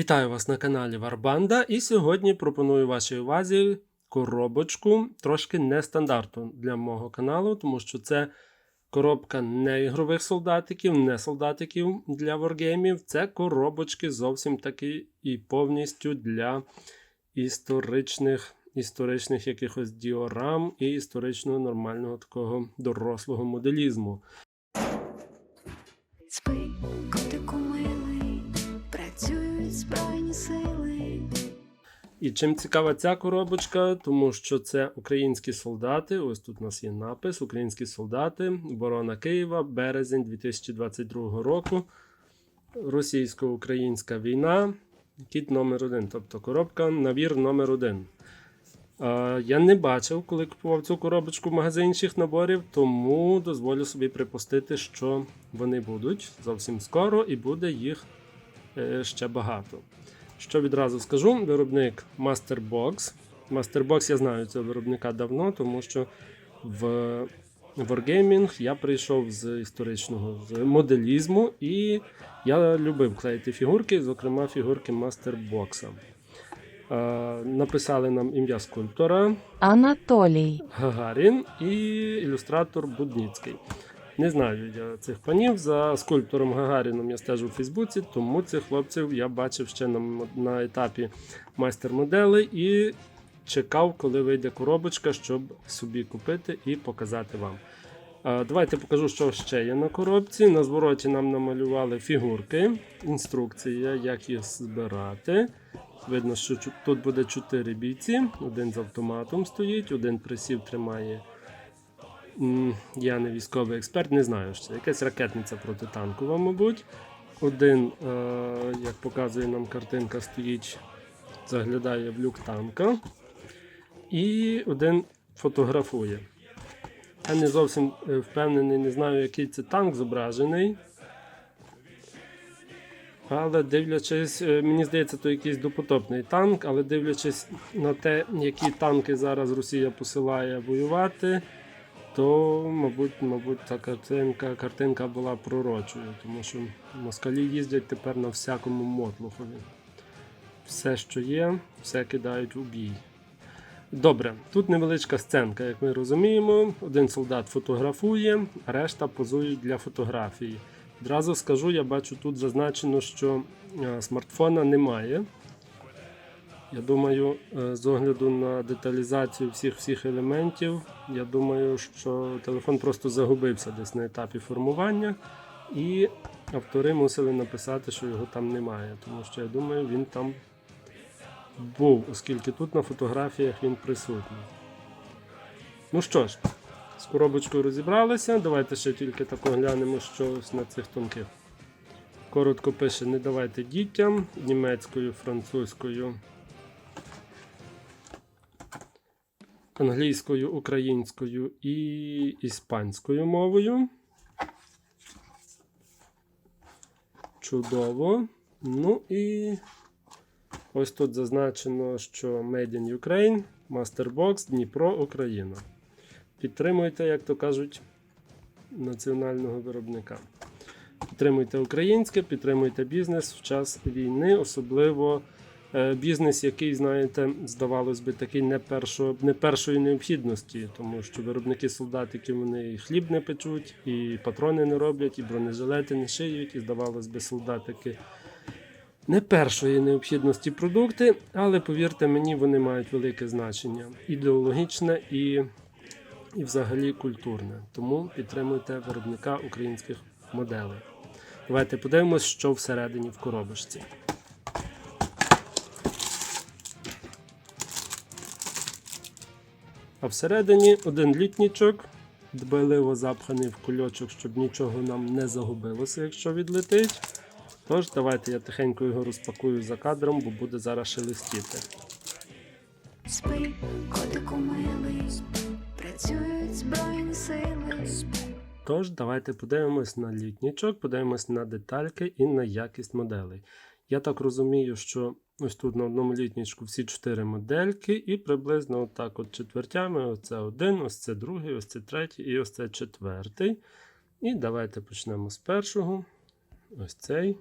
Вітаю вас на каналі Варбанда, і сьогодні пропоную вашій увазі коробочку трошки нестандартну для мого каналу, тому що це коробка не ігрових солдатиків, не солдатиків для варгеймів. Це коробочки зовсім таки і повністю для історичних, історичних якихось діорам і історичного нормального такого дорослого моделізму. Збройні сили. І чим цікава ця коробочка, тому що це українські солдати. Ось тут у нас є напис: Українські солдати, оборона Києва, березень 2022 року. Російсько-українська війна. Кіт номер один, тобто коробка набір номер один. Е, Я не бачив, коли купував цю коробочку в магазині інших наборів, тому дозволю собі припустити, що вони будуть зовсім скоро і буде їх ще багато. Що відразу скажу, виробник Masterbox. Masterbox я знаю цього виробника давно, тому що в Wargaming я прийшов з історичного з моделізму, і я любив клеїти фігурки, зокрема фігурки Masterbox. Е, написали нам ім'я скульптора Анатолій. Гагарін і ілюстратор Будніцький. Не знаю я цих панів. За скульптором Гагаріном я стежу у Фейсбуці, тому цих хлопців я бачив ще на, на етапі майстер-модели і чекав, коли вийде коробочка, щоб собі купити і показати вам. Е, Давайте покажу, що ще є на коробці. На звороті нам намалювали фігурки, інструкція, як їх збирати. Видно, що тут буде 4 бійці, один з автоматом стоїть, один присів тримає. Я не військовий експерт, не знаю, що це якась ракетниця протитанкова, мабуть. Один, е, як показує нам картинка, стоїть, заглядає в люк танка. І один фотографує. Я не зовсім е, впевнений, не знаю, який це танк зображений. Але дивлячись, е, мені здається, то якийсь допотопний танк, але дивлячись на те, які танки зараз Росія посилає воювати, то, мабуть, мабуть, та картинка, картинка була пророчою, тому що москалі їздять тепер на всякому мотлухові. Все, що є, все кидають у бій. Добре, тут невеличка сценка, як ми розуміємо. Один солдат фотографує, решта позують для фотографії. Одразу скажу, я бачу тут зазначено, що е, смартфона немає. Я думаю, е, з огляду на деталізацію всіх всіх елементів, я думаю, що телефон просто загубився десь на етапі формування, і автори мусили написати, що його там немає. Тому що я думаю, він там був, оскільки тут на фотографіях він присутній. Ну що ж, з коробочкою розібралися. Давайте ще тільки тако глянемо, що ось на цих тонких. Коротко пише: не давайте дітям німецькою, французькою, англійською, українською і іспанською мовою. Чудово. Ну і ось тут зазначено, що Made in Ukraine, Masterbox, Дніпро, Україна. Підтримуйте, як то кажуть, національного виробника. Підтримуйте українське, підтримуйте бізнес в час війни, особливо бізнес, який, знаєте, здавалось би, такий не, першо, не першої необхідності, тому що виробники солдатиків вони і хліб не печуть, і патрони не роблять, і бронежилети не шиють, і здавалось би, солдатики не першої необхідності продукти, але повірте мені, вони мають велике значення ідеологічне і, і взагалі культурне. Тому підтримуйте виробника українських моделей. Давайте подивимось, що всередині в коробочці. А всередині один літнічок, дбайливо запханий в кульочок, щоб нічого нам не загубилося, якщо відлетить. Тож, давайте я тихенько його розпакую за кадром, бо буде зараз шелестіти. Спи, котику милий, працюють збройні сили. Тож, давайте подивимось на літнічок, подивимось на детальки і на якість моделей. Я так розумію, що Ось тут на одному літнічку всі чотири модельки, і приблизно отак от четвертями: оце один, ось це другий, ось це третій і ось це четвертий. І давайте почнемо з першого. Ось цей.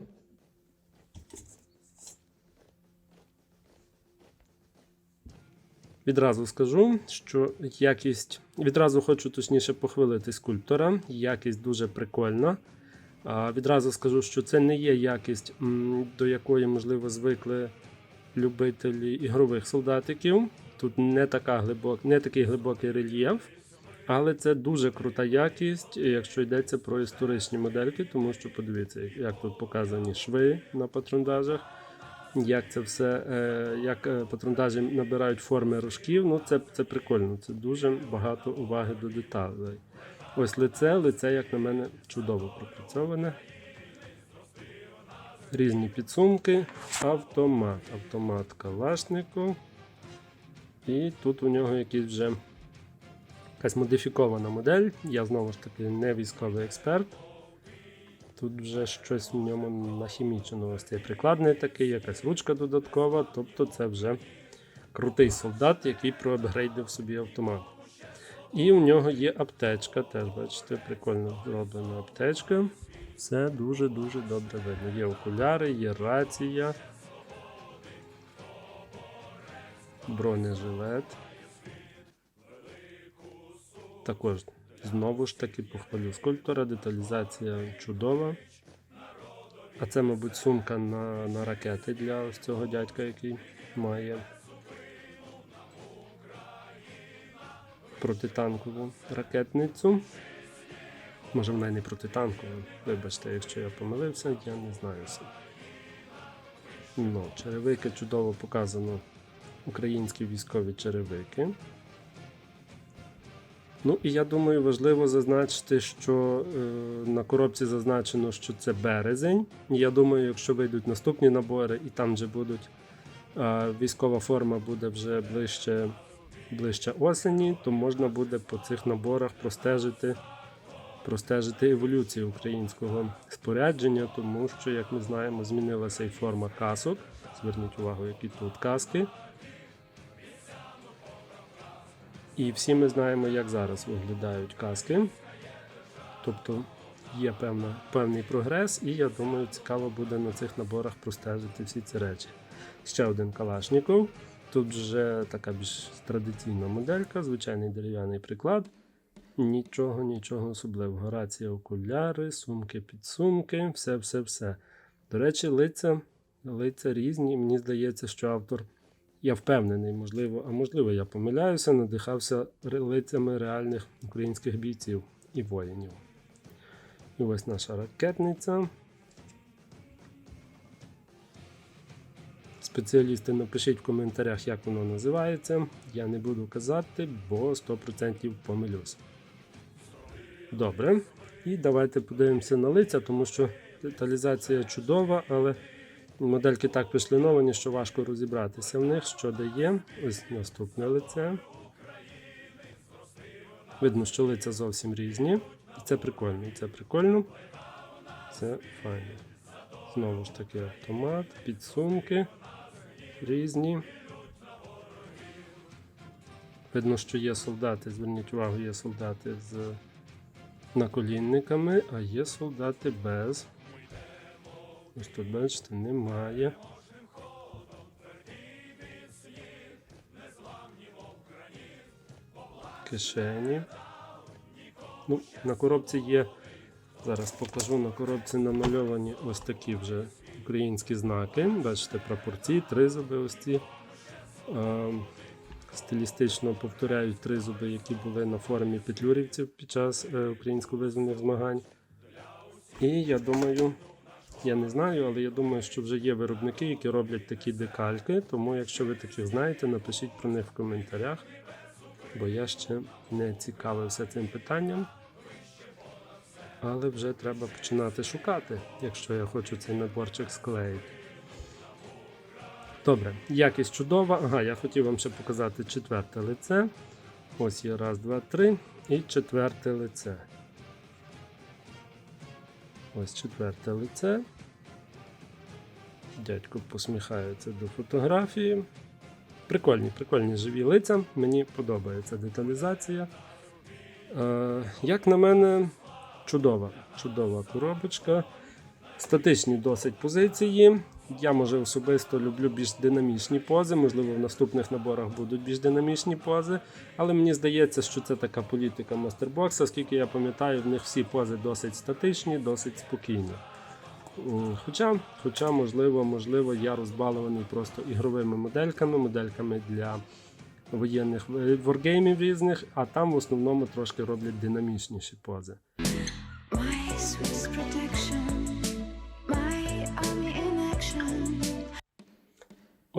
Відразу скажу, що якість, відразу хочу точніше похвалити скульптора. Якість дуже прикольна. Відразу скажу, що це не є якість, до якої, можливо, звикли любителі ігрових солдатиків. Тут не, така глибок, не такий глибокий рельєф, але це дуже крута якість, якщо йдеться про історичні модельки, тому що подивіться, як- тут показані шви на патрондажах, як це все, е, як е, патрондажі набирають форми рожків. Ну, це, це прикольно, це дуже багато уваги до деталей. Ось лице, лице, як на мене, чудово пропрацьоване. Різні підсумки, автомат, автомат Калашников. І тут у нього якийсь вже якась модифікована модель. Я знову ж таки не військовий експерт. Тут вже щось в ньому нахімічено. Ось цей прикладний такий, якась ручка додаткова. Тобто це вже крутий солдат, який проапгрейдив собі автомат. І у нього є аптечка, теж бачите, прикольно зроблена аптечка. Все дуже-дуже добре видно. Є окуляри, є рація, бронежилет. Також знову ж таки похвалю скульптора, деталізація чудова. А це, мабуть, сумка на, на ракети для ось цього дядька, який має протитанкову ракетницю. Може, вона й не протитанкова. Вибачте, якщо я помилився, я не знаю. Ну, черевики чудово показано. Українські військові черевики. Ну і я думаю, важливо зазначити, що е, на коробці зазначено, що це березень. Я думаю, якщо вийдуть наступні набори і там вже будуть е, військова форма буде вже ближче, ближче осені, то можна буде по цих наборах простежити, простежити еволюцію українського спорядження, тому що, як ми знаємо, змінилася і форма касок. Зверніть увагу, які тут каски. І всі ми знаємо, як зараз виглядають каски. Тобто є певна, певний прогрес, і я думаю, цікаво буде на цих наборах простежити всі ці речі. Ще один Калашніков. Тут вже така більш традиційна моделька, звичайний дерев'яний приклад. Нічого, нічого особливого. Рація, окуляри, сумки, підсумки, все, все, все. До речі, лиця, лиця різні. Мені здається, що автор я впевнений, можливо, а можливо, я помиляюся, надихався лицями реальних українських бійців і воїнів. І ось наша ракетниця. Спеціалісти, напишіть в коментарях, як воно називається. Я не буду казати, бо 100% помилюсь. Добре. І давайте подивимося на лиця, тому що деталізація чудова, але Модельки так пришліновані, що важко розібратися в них, що дає. Ось наступне лице. Видно, що лиця зовсім різні. І це прикольно, і це прикольно. Це файно. Знову ж таки автомат, підсумки різні. Видно, що є солдати, зверніть увагу, є солдати з наколінниками, а є солдати без. Ось тут, бачите, немає. Кишені. Ну, на коробці є. Зараз покажу на коробці намальовані ось такі вже українські знаки. Бачите, прапорці, тризуби ось ці. А, стилістично повторяють тризуби, які були на формі петлюрівців під час е, українсько-визвольних змагань. І я думаю, я не знаю, але я думаю, що вже є виробники, які роблять такі декальки. Тому, якщо ви таких знаєте, напишіть про них в коментарях, бо я ще не цікавився цим питанням. Але вже треба починати шукати, якщо я хочу цей наборчик склеїти. Добре, якість чудова. Ага, я хотів вам ще показати четверте лице. Ось є раз, два, три. І четверте лице. Ось четверте лице. Дядько посміхається до фотографії. Прикольні, прикольні живі лиця. Мені подобається деталізація. Е, як на мене, чудова, чудова коробочка. Статичні досить позиції. Я може особисто люблю більш динамічні пози. Можливо, в наступних наборах будуть більш динамічні пози. Але мені здається, що це така політика мастербокса, оскільки я пам'ятаю, в них всі пози досить статичні, досить спокійні. Хоча, хоча, можливо, можливо, я розбалований просто ігровими модельками, модельками для воєнних воргеймів різних, а там в основному трошки роблять динамічніші пози.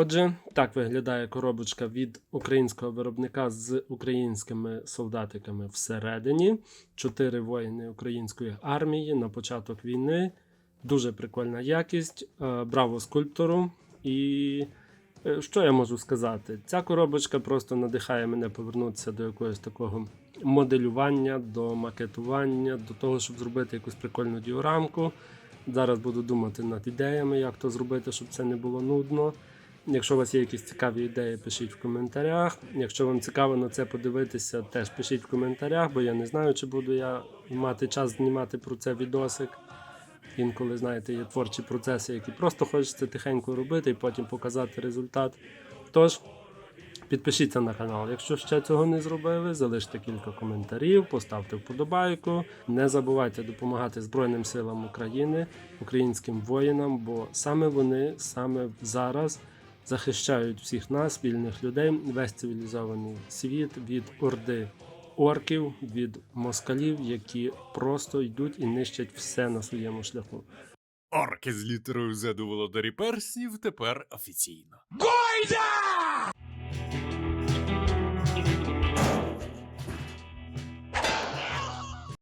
Отже, так виглядає коробочка від українського виробника з українськими солдатиками всередині. Чотири воїни української армії на початок війни. Дуже прикольна якість. Е, Браво скульптору. І е, що я можу сказати? Ця коробочка просто надихає мене повернутися до якогось такого моделювання, до макетування, до того, щоб зробити якусь прикольну діорамку. Зараз буду думати над ідеями, як то зробити, щоб це не було нудно. Якщо у вас є якісь цікаві ідеї, пишіть в коментарях. Якщо вам цікаво на це подивитися, теж пишіть в коментарях, бо я не знаю, чи буду я мати час знімати про це відосик. Інколи, знаєте, є творчі процеси, які просто хочеться тихенько робити і потім показати результат. Тож, підпишіться на канал. Якщо ще цього не зробили, залиште кілька коментарів, поставте вподобайку. Не забувайте допомагати Збройним силам України, українським воїнам, бо саме вони саме зараз захищають всіх нас, вільних людей, весь цивілізований світ від орди орків, від москалів, які просто йдуть і нищать все на своєму шляху. Орки з літерою Z у володарі перснів тепер офіційно.